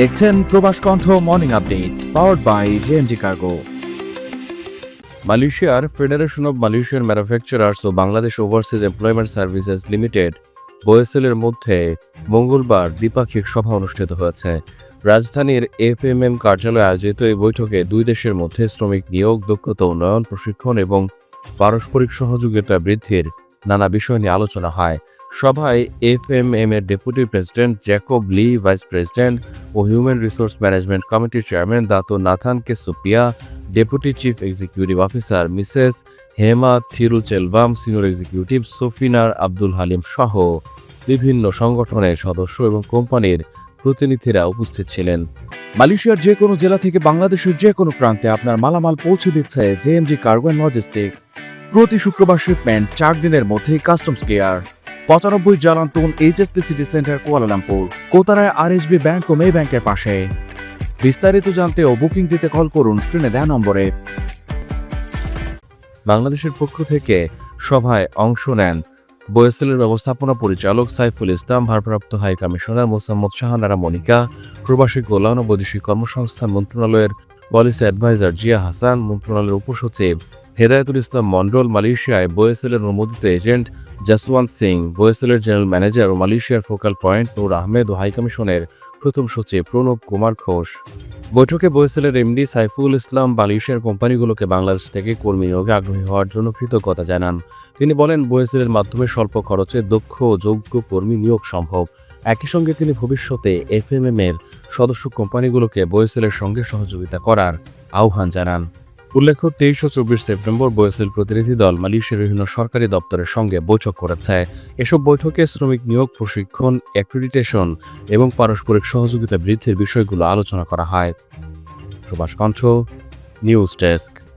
দেখছেন Probash Kantho morning update powered by JMG cargo মালয়েশিয়ার federation of Malaysian manufacturers O Bangladesh overseas employment services limited বোয়েসেলের মধ্যে মঙ্গলবার দ্বিপাক্ষিক সভা অনুষ্ঠিত হয়েছে। রাজধানীর এফএমএম কার্যালয়ে আয়োজিত এই বৈঠকে দুই দেশের মধ্যে শ্রমিক নিয়োগ, দক্ষতা উন্নয়ন, প্রশিক্ষণ এবং পারস্পরিক সহযোগিতা বৃদ্ধির নানা বিষয় নিয়ে আলোচনা হয়। সভায় এফ এম এম এর deputy president Jacob Lee, vice president ও হিউম্যান রিসোর্স ম্যানেজমেন্ট কমিটির chairman Dato Nathan K Supiah, deputy chief executive officer Mrs Hema Thiruchelvam senior executive সোফিনার Abdul Halim সহ বিভিন্ন সংগঠনের সদস্য এবং কোম্পানির প্রতিনিধিরা উপস্থিত ছিলেন। মালয়েশিয়ার যে কোনো জেলা থেকে বাংলাদেশের যে কোনো প্রান্তে আপনার মালামাল পৌঁছে দিচ্ছে জেএমজি কার্গো অ্যান্ড লজিস্টিক্স। প্রতি শুক্রবার শিপমেন্ট চার দিনের মধ্যেই কাস্টমস কেয়ার পঁচানব্বই Jalan Tun HST city centre Kuala Lumpur, কোতারায় RSB bank ও মে ব্যাংকের পাশে। বিস্তারিত জানতে ও বুকিং দিতে কল করুন স্ক্রিনে দেওয়া নম্বরে। বাংলাদেশের পক্ষ থেকে সভায় অংশ নেন বোয়েসেলের ব্যবস্থাপনা পরিচালক সাইফুল ইসলাম, ভারপ্রাপ্ত হাই কমিশনার মোসাম্মদ শাহানারা মনিকা, প্রবাসী কল্যাণ ও বৈদেশিক কর্মসংস্থান মন্ত্রণালয়ের পলিসি অ্যাডভাইজার জিয়া হাসান, মন্ত্রণালয়ের উপসচিব হেদায়তুল ইসলাম মন্ডল মালয়েশিয়ায় বোয়েসেলের অনুমোদিত এজেন্ট জাসওয়ান্ত সিং, বোয়েসেলের জেনারেল ম্যানেজার ও মালয়েশিয়ার ফোকাল পয়েন্ট নূর আহমেদ ও হাইকমিশনের প্রথম সচিব প্রণব কুমার ঘোষ। বৈঠকে বোয়েসেলের এমডি সাইফুল ইসলাম মালয়েশিয়ার কোম্পানিগুলোকে বাংলাদেশ থেকে কর্মী নিয়োগে আগ্রহী হওয়ার জন্য কৃতজ্ঞতা জানান। তিনি বলেন, বোয়েসেলের মাধ্যমে স্বল্প খরচে দক্ষ ও যোগ্য কর্মী নিয়োগ সম্ভব। একই সঙ্গে তিনি ভবিষ্যতে এফএমএম এর সদস্য কোম্পানিগুলোকে বোয়েসেলের সঙ্গে সহযোগিতা করার আহ্বান জানান। উল্লেখ্য, তেইশ ও চব্বিশ সেপ্টেম্বর বোয়েসেল প্রতিনিধি দল মালয়েশিয়ার বিভিন্ন সরকারি দপ্তরের সঙ্গে বৈঠক করেছে। এসব বৈঠকে শ্রমিক নিয়োগ, প্রশিক্ষণ, অ্যাক্রিডিটেশন এবং পারস্পরিক সহযোগিতা বৃদ্ধির বিষয়গুলো আলোচনা করা হয়। সুভাষ কণ্ঠ, নিউজ ডেস্ক।